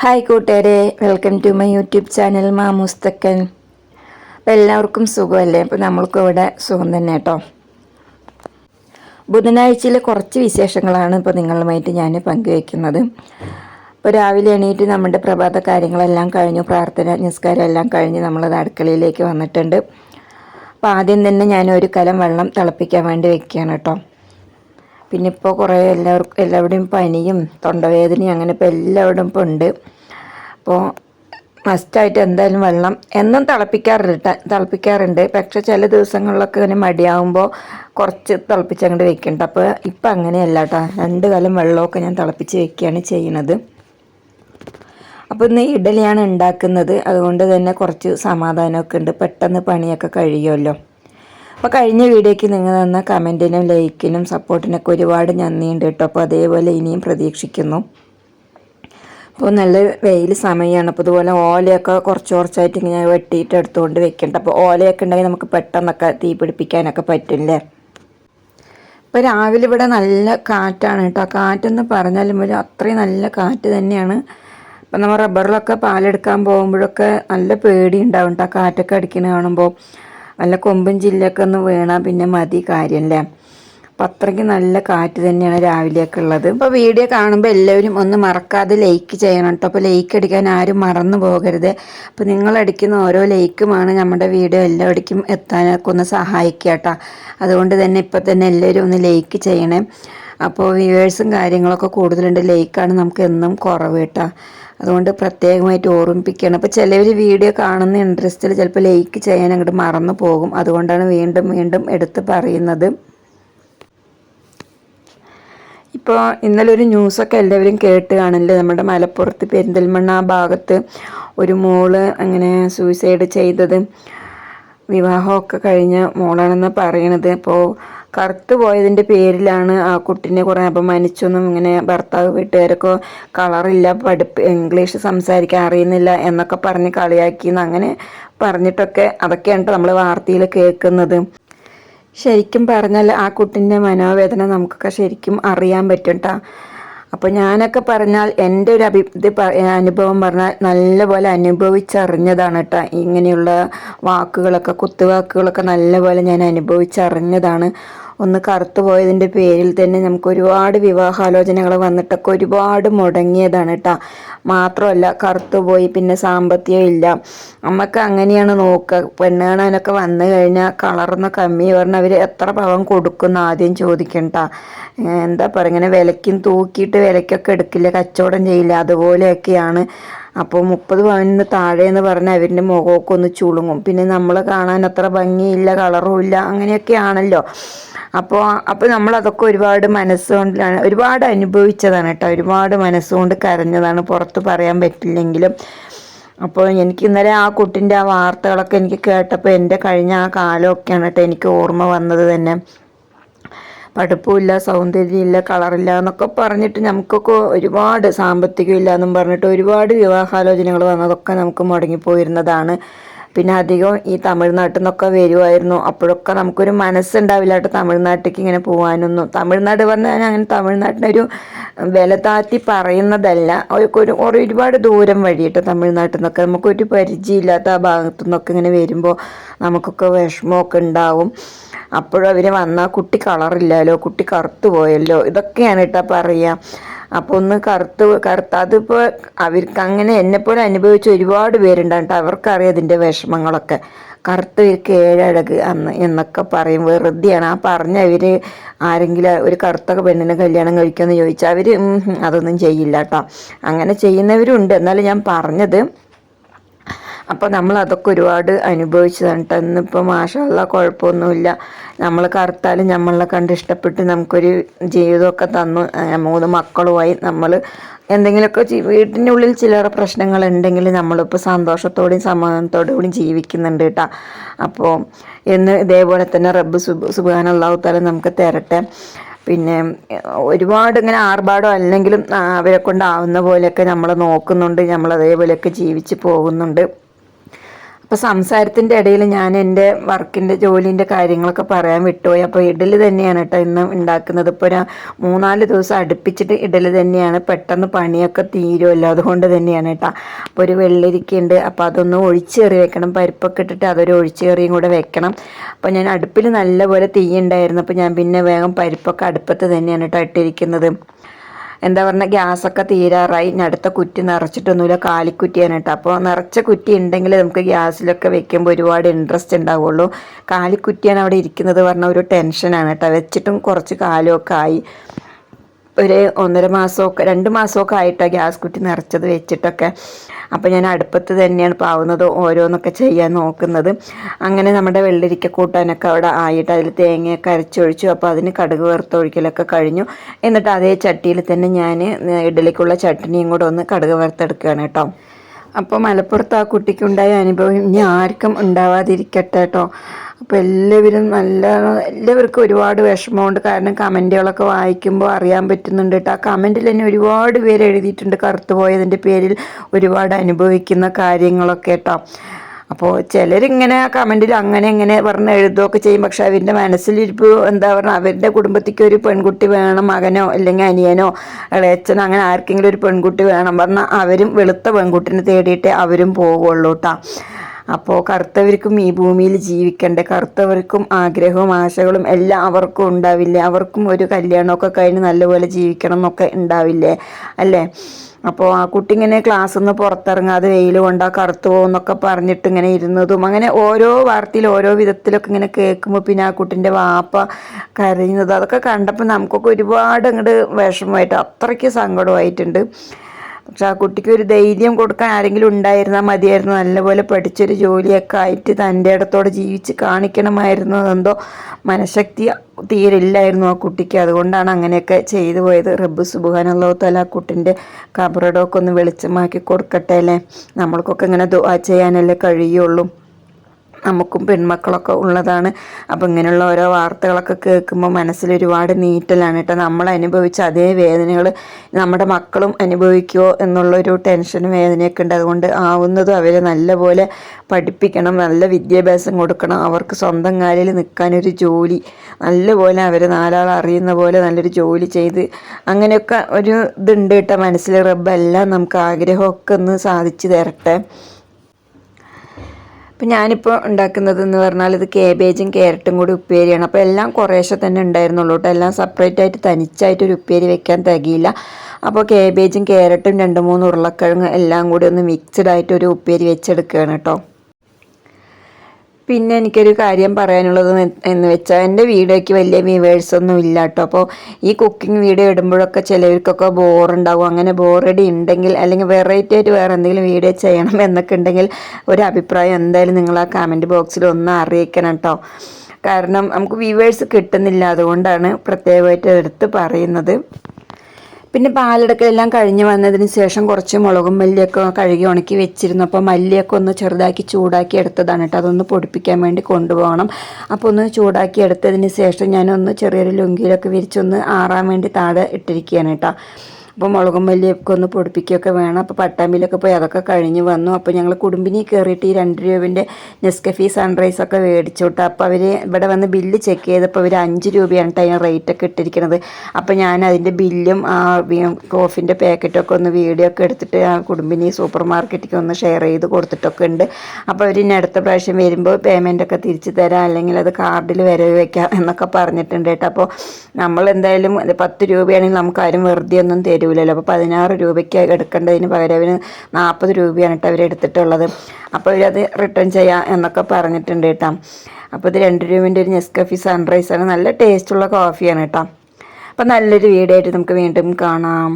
Hi കൂട്ടുകാരെ welcome to my YouTube channel മാമുസ്തക്കൻ അപ്പോൾ എല്ലാവർക്കും സുഖമല്ലേ? അപ്പോൾ നമ്മൾക്കും ഇവിടെ സുഖം തന്നെ കേട്ടോ. ബുധനാഴ്ചയിലെ കുറച്ച് വിശേഷങ്ങളാണ് ഇപ്പോൾ നിങ്ങളുമായിട്ട് ഞാൻ പങ്കുവയ്ക്കുന്നത് ഇപ്പോൾ രാവിലെ എണീറ്റ് നമ്മുടെ പ്രഭാത കാര്യങ്ങളെല്ലാം കഴിഞ്ഞു പ്രാർത്ഥന നിസ്കാരം എല്ലാം കഴിഞ്ഞ് നമ്മളത് അടുക്കളയിലേക്ക് വന്നിട്ടുണ്ട്. അപ്പോൾ ആദ്യം തന്നെ ഞാൻ ഒരു കലം വെള്ളം തിളപ്പിക്കാൻ വേണ്ടി വെക്കുകയാണ് കേട്ടോ. പിന്നെ ഇപ്പോൾ കുറേ എല്ലാവർക്കും എല്ലാവരുടെയും പനിയും തൊണ്ടവേദനയും അങ്ങനെ ഇപ്പോൾ എല്ലാവരുടെയും ഇപ്പോൾ ഉണ്ട്. അപ്പോൾ മസ്റ്റായിട്ട് എന്തായാലും വെള്ളം എന്നും തിളപ്പിക്കാറുണ്ട് തിളപ്പിക്കാറുണ്ട്. പക്ഷേ ചില ദിവസങ്ങളിലൊക്കെ ഇങ്ങനെ മടിയാവുമ്പോൾ കുറച്ച് തിളപ്പിച്ചങ്ങോട്ട് വെക്കുന്നുണ്ട് അപ്പോൾ ഇപ്പം അങ്ങനെയല്ല കേട്ടോ രണ്ട് കാലം വെള്ളമൊക്കെ ഞാൻ തിളപ്പിച്ച് വെക്കുകയാണ് ചെയ്യണത്. അപ്പോൾ ഇന്ന് ഇഡലിയാണ് ഉണ്ടാക്കുന്നത്. അതുകൊണ്ട് തന്നെ കുറച്ച് സമാധാനമൊക്കെ ഉണ്ട്. പെട്ടെന്ന് പണിയൊക്കെ കഴിയുമല്ലോ. അപ്പോൾ കഴിഞ്ഞ വീഡിയോയ്ക്ക് നിങ്ങൾ തന്ന കമന്റിനും ലൈക്കിനും സപ്പോർട്ടിനൊക്കെ ഒരുപാട് നന്ദിയുണ്ട് കേട്ടോ. അപ്പോൾ അതേപോലെ ഇനിയും പ്രതീക്ഷിക്കുന്നു. അപ്പോൾ നല്ല വെയിൽ സമയമാണ് അപ്പോൾ ഇതുപോലെ ഓലയൊക്കെ കുറച്ച് കുറച്ചായിട്ട് ഇങ്ങനെ വെട്ടിയിട്ട് എടുത്തുകൊണ്ട് വെക്കുന്നുണ്ട് അപ്പോൾ ഓലയൊക്കെ ഉണ്ടെങ്കിൽ നമുക്ക് പെട്ടെന്നൊക്കെ തീ പിടിപ്പിക്കാനൊക്കെ പറ്റില്ലേ? ഇപ്പോൾ രാവിലെ ഇവിടെ നല്ല കാറ്റാണ് കേട്ടോ. കാറ്റെന്ന് പറഞ്ഞാലും ഒരു അത്രയും നല്ല കാറ്റ് തന്നെയാണ്. അപ്പോൾ നമ്മൾ റബ്ബറിലൊക്കെ പാലെടുക്കാൻ പോകുമ്പോഴൊക്കെ നല്ല പേടി ഉണ്ടാവും കേട്ടോ കാറ്റൊക്കെ അടിക്കുന്ന കാണുമ്പോൾ. വല്ല കൊമ്പും ചില്ലൊക്കെ ഒന്ന് വീണാൽ പിന്നെ മതി കാര്യം അല്ലേ അപ്പം അത്രയ്ക്ക് നല്ല കാറ്റ് തന്നെയാണ് രാവിലെയൊക്കെ ഉള്ളത്. അപ്പോൾ വീഡിയോ കാണുമ്പോൾ എല്ലാവരും ഒന്ന് മറക്കാതെ ലൈക്ക് ചെയ്യണം കേട്ടോ അപ്പോൾ ലൈക്ക് അടിക്കാൻ ആരും മറന്നു പോകരുത്. അപ്പോൾ നിങ്ങൾ അടിക്കുന്ന ഓരോ ലൈക്കുമാണ് നമ്മുടെ വീഡിയോ എല്ലാവിടേക്കും എത്താനൊക്കെ ഒന്ന് സഹായിക്കുക കേട്ടോ അതുകൊണ്ട് തന്നെ ഇപ്പം തന്നെ എല്ലാവരും ഒന്ന് ലൈക്ക് ചെയ്യണേ. അപ്പോൾ വ്യൂവേഴ്സും കാര്യങ്ങളൊക്കെ കൂടുതലുണ്ട്. ലൈക്കാണ് നമുക്ക് എന്നും കുറവ് കേട്ടോ. അതുകൊണ്ട് പ്രത്യേകമായിട്ട് ഓർമ്മിപ്പിക്കുകയാണ്. അപ്പോൾ ചിലവർ വീഡിയോ കാണുന്ന ഇൻട്രസ്റ്റിൽ ചിലപ്പോൾ ലൈക്ക് ചെയ്യാൻ അങ്ങോട്ട് മറന്നു പോകും. അതുകൊണ്ടാണ് വീണ്ടും വീണ്ടും എടുത്ത് പറയുന്നത്. ഇപ്പോൾ ഇന്നലെ ഒരു ന്യൂസൊക്കെ എല്ലാവരും കേട്ട് കാണില്ലേ? നമ്മുടെ മലപ്പുറത്ത് പെരിന്തൽമണ്ണ ആ ഭാഗത്ത് ഒരു മോൾ അങ്ങനെ സൂയിസൈഡ് ചെയ്തത്. വിവാഹമൊക്കെ കഴിഞ്ഞ മോളാണെന്ന് പറയണത്. അപ്പോൾ കറുത്തു പോയതിന്റെ പേരിലാണ് ആ കുട്ടീനെ കുറേ അപമാനിച്ചൊന്നും ഇങ്ങനെ ഭർത്താവ് വീട്ടുകാരൊക്കെ കളറില്ല പഠിപ്പ് ഇംഗ്ലീഷ് സംസാരിക്കാൻ അറിയുന്നില്ല എന്നൊക്കെ പറഞ്ഞ് കളിയാക്കിയെന്ന് അങ്ങനെ പറഞ്ഞിട്ടൊക്കെ അതൊക്കെയാണ് നമ്മൾ വാർത്തയിൽ കേൾക്കുന്നത്. ശരിക്കും പറഞ്ഞാൽ ആ കുട്ടിന്റെ മനോവേദന നമുക്കൊക്കെ ശരിക്കും അറിയാൻ പറ്റും കേട്ടോ അപ്പോൾ ഞാനൊക്കെ പറഞ്ഞാൽ എന്റെ ഒരു അഭി അനുഭവം പറഞ്ഞാൽ നല്ലപോലെ അനുഭവിച്ചറിഞ്ഞതാണ് കേട്ടോ ഇങ്ങനെയുള്ള വാക്കുകളൊക്കെ കുത്തുവാക്കുകളൊക്കെ നല്ലപോലെ ഞാൻ അനുഭവിച്ചറിഞ്ഞതാണ്. ഒന്ന് കറുത്തു പോയതിന്റെ പേരിൽ തന്നെ നമുക്ക് ഒരുപാട് വിവാഹാലോചനകൾ വന്നിട്ടൊക്കെ ഒരുപാട് മുടങ്ങിയതാണ് കേട്ടോ മാത്രമല്ല കറുത്തുപോയി പിന്നെ സാമ്പത്തികം ഇല്ല. നമുക്ക് അങ്ങനെയാണ് നോക്കുക. പെണ്ണ് കാണാനൊക്കെ വന്നു കഴിഞ്ഞാൽ കളർന്ന് കമ്മി പറഞ്ഞാൽ അവർ എത്ര പവൻ കൊടുക്കുന്ന ആദ്യം ചോദിക്കണ്ട എന്താ പറയുക ഇങ്ങനെ വിലക്കും തൂക്കിയിട്ട് വിലയ്ക്കൊക്കെ എടുക്കില്ല കച്ചവടം ചെയ്യില്ല. അതുപോലെയൊക്കെയാണ്. അപ്പോൾ മുപ്പത് പവനിന് താഴെ എന്ന് പറഞ്ഞാൽ അവരുടെ മുഖമൊക്കെ ഒന്ന് ചുളുങ്ങും. പിന്നെ നമ്മൾ കാണാൻ അത്ര ഭംഗിയില്ല കളറും ഇല്ല അങ്ങനെയൊക്കെയാണല്ലോ. അപ്പോൾ അപ്പോൾ നമ്മളതൊക്കെ ഒരുപാട് മനസ്സുകൊണ്ടാണ് ഒരുപാട് അനുഭവിച്ചതാണ് കേട്ടോ. ഒരുപാട് മനസ്സുകൊണ്ട് കരഞ്ഞതാണ് പുറത്ത് പറയാൻ പറ്റില്ലെങ്കിലും. അപ്പോൾ എനിക്ക് ഇന്നലെ ആ കുട്ടിന്റെ ആ വാർത്തകളൊക്കെ എനിക്ക് കേട്ടപ്പോൾ എന്റെ കഴിഞ്ഞ ആ കാലമൊക്കെയാണ് കേട്ടോ എനിക്ക് ഓർമ്മ വന്നത് തന്നെ. പഠിപ്പുമില്ല സൗന്ദര്യമില്ല കളറില്ല എന്നൊക്കെ പറഞ്ഞിട്ട് നമുക്കൊക്കെ ഒരുപാട് സാമ്പത്തികം ഇല്ല എന്നും പറഞ്ഞിട്ട് ഒരുപാട് വിവാഹാലോചനകൾ വന്നതൊക്കെ നമുക്ക് മുടങ്ങിപ്പോയിരുന്നതാണ്. പിന്നെ അധികം ഈ തമിഴ്നാട്ടിൽ നിന്നൊക്കെ വരുമായിരുന്നു അപ്പോഴൊക്കെ നമുക്കൊരു മനസ്സുണ്ടാവില്ല കേട്ടോ തമിഴ്നാട്ടിലേക്ക് ഇങ്ങനെ പോകാനൊന്നും. തമിഴ്നാട് പറഞ്ഞാൽ അങ്ങനെ തമിഴ്നാട്ടിനൊരു വില താത്തി പറയുന്നതല്ല. ഒരു ഒരുപാട് ദൂരം വഴി കേട്ടോ തമിഴ്നാട്ടിൽ നിന്നൊക്കെ നമുക്കൊരു പരിചയമില്ലാത്ത ആ ഭാഗത്തു നിന്നൊക്കെ ഇങ്ങനെ വരുമ്പോൾ നമുക്കൊക്കെ വിഷമമൊക്കെ ഉണ്ടാവും. അപ്പോഴും അവർ വന്നാൽ കുട്ടി കളറില്ലല്ലോ കുട്ടി കറുത്തു പോയല്ലോ ഇതൊക്കെയാണ് കേട്ടോ പറയുക അപ്പോൾ ഒന്ന് കറുത്ത് കറുത്ത് അതിപ്പോൾ അവർക്ക് അങ്ങനെ എന്നെപ്പോലെ അനുഭവിച്ച ഒരുപാട് പേരുണ്ടാകട്ടെ അവർക്കറിയാം അതിന്റെ വിഷമങ്ങളൊക്കെ. കറുത്ത് ഇവർക്ക് ഏഴഴക് അന്ന് എന്നൊക്കെ പറയും. വെറുതെയാണ്. ആ പറഞ്ഞ അവർ ആരെങ്കിലും ഒരു കറുത്തൊക്കെ പെണ്ണിനെ കല്യാണം കഴിക്കുമെന്ന് ചോദിച്ചാൽ അവർ അതൊന്നും ചെയ്യില്ല കേട്ടോ അങ്ങനെ ചെയ്യുന്നവരുണ്ട്. എന്നാലും ഞാൻ പറഞ്ഞത് അപ്പോൾ നമ്മൾ അതൊക്കെ ഒരുപാട് അനുഭവിച്ചതാണ് കേട്ടോ ഇന്നിപ്പോൾ മാഷല്ല കുഴപ്പമൊന്നുമില്ല നമ്മൾ കറുത്താലും നമ്മളെ കണ്ട് ഇഷ്ടപ്പെട്ട് നമുക്കൊരു ജീവിതമൊക്കെ തന്നു. മൂന്ന് മക്കളുമായി നമ്മൾ എന്തെങ്കിലുമൊക്കെ വീട്ടിന്റെ ഉള്ളിൽ ചില്ലറ പ്രശ്നങ്ങൾ ഉണ്ടെങ്കിൽ നമ്മളിപ്പോൾ സന്തോഷത്തോടെയും സമാധാനത്തോടു കൂടി ജീവിക്കുന്നുണ്ട് കേട്ടോ അപ്പോൾ എന്ന് ഇതേപോലെ തന്നെ റബ്ബ് സുബ് സുബാനുള്ളാഹുത്താലും നമുക്ക് തരട്ടെ. പിന്നെ ഒരുപാട് ഇങ്ങനെ ആർഭാടം അല്ലെങ്കിലും അവരെ കൊണ്ടാവുന്ന പോലെയൊക്കെ നമ്മൾ നോക്കുന്നുണ്ട്. നമ്മൾ അതേപോലെയൊക്കെ ജീവിച്ച് പോകുന്നുണ്ട്. അപ്പോൾ സംസാരത്തിന്റെ ഇടയിൽ ഞാൻ എന്റെ വർക്കിന്റെ ജോലിന്റെ കാര്യങ്ങളൊക്കെ പറയാൻ വിട്ടുപോയി. അപ്പോൾ ഇഡലി തന്നെയാണ് കേട്ടോ ഇന്ന് ഉണ്ടാക്കുന്നത്. ഇപ്പോൾ ഒരു മൂന്നാൽ ദിവസം അടുപ്പിച്ചിട്ട് ഇഡലി തന്നെയാണ്. പെട്ടെന്ന് പണിയൊക്കെ തീരുമല്ലോ. അതുകൊണ്ട് തന്നെയാണ് കേട്ടോ. അപ്പോൾ ഒരു വെള്ളരിക്കുണ്ട് അപ്പോൾ അതൊന്ന് ഒഴിച്ചേറി വെക്കണം. പരിപ്പൊക്കെ ഇട്ടിട്ട് അതൊരു ഒഴിച്ചേറിയും കൂടെ വെക്കണം. അപ്പോൾ ഞാൻ അടുപ്പിൽ നല്ലപോലെ തീ ഉണ്ടായിരുന്നു. അപ്പോൾ ഞാൻ പിന്നെ വേഗം പരിപ്പൊക്കെ അടുപ്പത്ത് തന്നെയാണ് കേട്ടോ ഇട്ടിരിക്കുന്നത്. എന്താ പറഞ്ഞാൽ ഗ്യാസൊക്കെ തീരാറായി. ഇനി അടുത്ത കുറ്റി നിറച്ചിട്ടൊന്നുമില്ല. കാലിക്കുറ്റിയാണ് കേട്ടോ. അപ്പോൾ നിറച്ച കുറ്റി ഉണ്ടെങ്കിൽ നമുക്ക് ഗ്യാസിലൊക്കെ വെക്കുമ്പോൾ ഒരുപാട് ഇൻട്രസ്റ്റ് ഉണ്ടാവുള്ളൂ. കാലിക്കുറ്റിയാണ് അവിടെ ഇരിക്കുന്നത് പറഞ്ഞ ഒരു ടെൻഷനാണ് കേട്ടോ. വെച്ചിട്ടും കുറച്ച് കാലമൊക്കെ ആയി. ഒരു ഒന്നര മാസമൊക്കെ രണ്ട് മാസമൊക്കെ ആയിട്ടാണ് ഗ്യാസ് കുറ്റി നിറച്ചത് വെച്ചിട്ടൊക്കെ. അപ്പോൾ ഞാൻ അടുപ്പത്ത് തന്നെയാണ് പാവുന്നത് ഓരോന്നൊക്കെ ചെയ്യാൻ നോക്കുന്നത്. അങ്ങനെ നമ്മുടെ വെള്ളരിക്ക കൂട്ടാനൊക്കെ അവിടെ ആയിട്ട് അതിൽ തേങ്ങയൊക്കെ അരച്ചൊഴിച്ചു. അപ്പോൾ അതിന് കടുക് വറുത്തൊഴിക്കലൊക്കെ കഴിഞ്ഞു. എന്നിട്ട് അതേ ചട്ടിയിൽ തന്നെ ഞാൻ ഇഡലിക്കുള്ള ചട്ടിനിയും കൂടെ ഒന്ന് കടുക് വറുത്തെടുക്കുകയാണ് കേട്ടോ. അപ്പോൾ മലപ്പുറത്ത് ആ കുട്ടിക്കുണ്ടായ അനുഭവം ഇനി ആർക്കും ഉണ്ടാവാതിരിക്കട്ടെ കേട്ടോ. അപ്പോൾ എല്ലാവരും നല്ല എല്ലാവർക്കും ഒരുപാട് വിഷമമുണ്ട്. കാരണം കമന്റുകളൊക്കെ വായിക്കുമ്പോൾ അറിയാൻ പറ്റുന്നുണ്ട് കേട്ടോ ആ കമന്റിൽ തന്നെ ഒരുപാട് പേര് എഴുതിയിട്ടുണ്ട്. കറുത്തു പോയതിന്റെ പേരിൽ ഒരുപാട് അനുഭവിക്കുന്ന കാര്യങ്ങളൊക്കെ കേട്ടോ അപ്പോൾ ചിലരിങ്ങനെ കമന്റിൽ അങ്ങനെ ഇങ്ങനെ പറഞ്ഞ് എഴുതുകയൊക്കെ ചെയ്യും. പക്ഷെ അവരുടെ മനസ്സിലിരിപ്പ് എന്താ പറയുക അവരുടെ കുടുംബത്തിക്ക് ഒരു പെൺകുട്ടി വേണം മകനോ അല്ലെങ്കിൽ അനിയനോ ഇളയച്ചനോ അങ്ങനെ ആർക്കെങ്കിലും ഒരു പെൺകുട്ടി വേണം പറഞ്ഞാൽ അവരും വെളുത്ത പെൺകുട്ടിനെ തേടിയിട്ടേ അവരും പോവുള്ളൂ കേട്ടോ അപ്പോൾ കറുത്തവർക്കും ഈ ഭൂമിയിൽ ജീവിക്കണ്ടേ. കറുത്തവർക്കും ആഗ്രഹവും ആശകളും എല്ലാം അവർക്കും ഉണ്ടാവില്ലേ? അവർക്കും ഒരു കല്യാണമൊക്കെ കഴിഞ്ഞ് നല്ലപോലെ ജീവിക്കണം എന്നൊക്കെ ഉണ്ടാവില്ലേ? അല്ലേ? അപ്പോൾ ആ കുട്ടി ഇങ്ങനെ ക്ലാസ്സിൽ നിന്ന് പുറത്തിറങ്ങാതെ വെയിൽ കൊണ്ടാ കറുത്തു പോകുന്നൊക്കെ പറഞ്ഞിട്ട് ഇങ്ങനെ ഇരുന്നതും. അങ്ങനെ ഓരോ വാർത്തയിൽ ഓരോ വിധത്തിലൊക്കെ ഇങ്ങനെ കേൾക്കുമ്പോൾ പിന്നെ ആ കുട്ടിന്റെ വാപ്പ കരയുന്നത്. അതൊക്കെ കണ്ടപ്പോൾ നമുക്കൊക്കെ ഒരുപാട് അങ്ങോട്ട് വിഷമമായിട്ട് അത്രയ്ക്ക് സങ്കടമായിട്ടുണ്ട്. പക്ഷെ ആ കുട്ടിക്ക് ഒരു ധൈര്യം കൊടുക്കാൻ ആരെങ്കിലും ഉണ്ടായിരുന്നാൽ മതിയായിരുന്നു. നല്ലപോലെ പഠിച്ചൊരു ജോലിയൊക്കെ ആയിട്ട് തന്റെ ഇടത്തോടെ ജീവിച്ച് കാണിക്കണമായിരുന്നു എന്തോ മനഃശക്തി തീരില്ലായിരുന്നു ആ കുട്ടിക്ക്. അതുകൊണ്ടാണ് അങ്ങനെയൊക്കെ ചെയ്തു പോയത്. റബ്ബ് സുബാനുള്ളോ തല ആ കുട്ടിന്റെ കബറടമൊക്കെ ഒന്ന് വെളിച്ചമാക്കി കൊടുക്കട്ടെ അല്ലേ? നമ്മൾക്കൊക്കെ ഇങ്ങനെ ചെയ്യാനല്ലേ കഴിയുള്ളൂ. നമുക്കും പെൺമക്കളൊക്കെ ഉള്ളതാണ്. അപ്പോൾ ഇങ്ങനെയുള്ള ഓരോ വാർത്തകളൊക്കെ കേൾക്കുമ്പോൾ മനസ്സിൽ ഒരുപാട് നീറ്റലാണ് കേട്ടോ. നമ്മൾ അനുഭവിച്ച അതേ വേദനകൾ നമ്മുടെ മക്കളും അനുഭവിക്കുമോ എന്നുള്ളൊരു ടെൻഷനും വേദനയൊക്കെ ഉണ്ട്. അതുകൊണ്ട് ആവുന്നതും അവരെ നല്ലപോലെ പഠിപ്പിക്കണം നല്ല വിദ്യാഭ്യാസം കൊടുക്കണം. അവർക്ക് സ്വന്തം കാലിൽ നിൽക്കാനൊരു ജോലി നല്ലപോലെ അവർ നാലാൾ അറിയുന്ന പോലെ നല്ലൊരു ജോലി ചെയ്ത് അങ്ങനെയൊക്കെ ഒരു ഇതുണ്ട് കേട്ടോ മനസ്സിൽ. റബ്ബെല്ലാം നമുക്ക് ആഗ്രഹമൊക്കെ ഒന്ന് സാധിച്ചു തരട്ടെ. അപ്പം ഞാനിപ്പോൾ ഉണ്ടാക്കുന്നത് എന്ന് പറഞ്ഞാൽ ഇത് കേബേജും ക്യാരറ്റും കൂടി ഉപ്പേരിയാണ്. അപ്പോൾ എല്ലാം കുറേശ്ശെ തന്നെ ഉണ്ടായിരുന്നുള്ളൂ കേട്ടോ എല്ലാം സെപ്പറേറ്റ് ആയിട്ട് തനിച്ചായിട്ട് ഒരു ഉപ്പേരി വെക്കാൻ തികയില്ല. അപ്പോൾ കേബേജും ക്യാരറ്റും രണ്ട് മൂന്ന് ഉരുളക്കിഴങ്ങ് എല്ലാം കൂടി ഒന്ന് മിക്സ്ഡ് ആയിട്ട് ഒരു ഉപ്പേരി വെച്ചെടുക്കുകയാണ് കേട്ടോ പിന്നെ എനിക്കൊരു കാര്യം പറയാനുള്ളത് എന്ന് വെച്ചാൽ എന്റെ വീഡിയോയ്ക്ക് വലിയ വ്യൂവേഴ്സ് ഒന്നും ഇല്ല കേട്ടോ അപ്പോൾ ഈ കുക്കിംഗ് വീഡിയോ ഇടുമ്പോഴൊക്കെ ചിലവർക്കൊക്കെ ബോറുണ്ടാവും അങ്ങനെ ബോറടി ഉണ്ടെങ്കിൽ അല്ലെങ്കിൽ വെറൈറ്റി ആയിട്ട് വേറെ എന്തെങ്കിലും വീഡിയോ ചെയ്യണം എന്നൊക്കെ ഉണ്ടെങ്കിൽ ഒരു അഭിപ്രായം എന്തായാലും നിങ്ങൾ ആ കമന്റ് ബോക്സിൽ ഒന്ന് അറിയിക്കണം കേട്ടോ കാരണം നമുക്ക് വ്യൂവേഴ്സ് കിട്ടുന്നില്ല. അതുകൊണ്ടാണ് പ്രത്യേകമായിട്ട് എടുത്ത് പറയുന്നത്. പിന്നെ പാലെടുക്കലെല്ലാം കഴിഞ്ഞ് വന്നതിന് ശേഷം കുറച്ച് മുളകും മല്ലിയൊക്കെ കഴുകി ഉണക്കി വെച്ചിരുന്നു. അപ്പോൾ മല്ലിയൊക്കെ ഒന്ന് ചെറുതാക്കി ചൂടാക്കി എടുത്തതാണ് കേട്ടോ. അതൊന്ന് പൊടിപ്പിക്കാൻ വേണ്ടി കൊണ്ടുപോകണം. അപ്പോൾ ഒന്ന് ചൂടാക്കി എടുത്തതിന് ശേഷം ഞാനൊന്ന് ചെറിയൊരു ലുങ്കിയിലൊക്കെ വിരിച്ചൊന്ന് ആറാൻ വേണ്ടി താഴെ ഇട്ടിരിക്കുകയാണ് കേട്ടോ. അപ്പോൾ മുളകും മല്ലിയൊക്കെ ഒന്ന് പൊടിപ്പിക്കുകയൊക്കെ വേണം. അപ്പോൾ പട്ടാമ്പിലൊക്കെ പോയി അതൊക്കെ കഴിഞ്ഞ് വന്നു. അപ്പോൾ ഞങ്ങൾ കുടുംബിനി കയറിയിട്ട് ഈ രണ്ട് രൂപേന്റെ നെസ്കഫി സൺറൈസ് ഒക്കെ മേടിച്ചു അപ്പോൾ അവർ ഇവിടെ വന്ന് ബില്ല് ചെക്ക് ചെയ്തപ്പോൾ അവർ അഞ്ച് രൂപയാണ് കേട്ടോ അതിന് റേറ്റൊക്കെ ഇട്ടിരിക്കുന്നത് അപ്പോൾ ഞാൻ അതിന്റെ ബില്ലും കോഫിന്റെ പാക്കറ്റൊക്കെ ഒന്ന് വീഡിയോ ഒക്കെ എടുത്തിട്ട് ആ കുടുംബിനി സൂപ്പർ മാർക്കറ്റിലേക്ക് ഒന്ന് ഷെയർ ചെയ്ത് കൊടുത്തിട്ടൊക്കെ ഉണ്ട്. അപ്പോൾ അവർ ഇനി അടുത്ത പ്രാവശ്യം വരുമ്പോൾ പേയ്മെന്റ് ഒക്കെ തിരിച്ചു തരാം. അല്ലെങ്കിൽ അത് കാർഡിൽ വരവ് വയ്ക്കാം എന്നൊക്കെ പറഞ്ഞിട്ടുണ്ട് കേട്ടോ. അപ്പോൾ നമ്മൾ എന്തായാലും പത്ത് രൂപയാണെങ്കിൽ നമുക്ക് ആരും വെറുതെ ഒന്നും തരും പറ്റൂലല്ലോ അപ്പോൾ പതിനാറ് രൂപയ്ക്ക് എടുക്കേണ്ടതിന് പകരം അവന് നാൽപ്പത് രൂപയാണ് കേട്ടോ അവരെടുത്തിട്ടുള്ളത് അപ്പോൾ അവരത് റിട്ടേൺ ചെയ്യാം എന്നൊക്കെ പറഞ്ഞിട്ടുണ്ട് കേട്ടോ അപ്പോൾ ഇത് രണ്ട് രൂപേന്റെ ഒരു നെസ്കഫി സൺറൈസാണ് നല്ല ടേസ്റ്റുള്ള കോഫിയാണ് കേട്ടോ അപ്പോൾ നല്ലൊരു വീഡിയോ ആയിട്ട് നമുക്ക് വീണ്ടും കാണാം.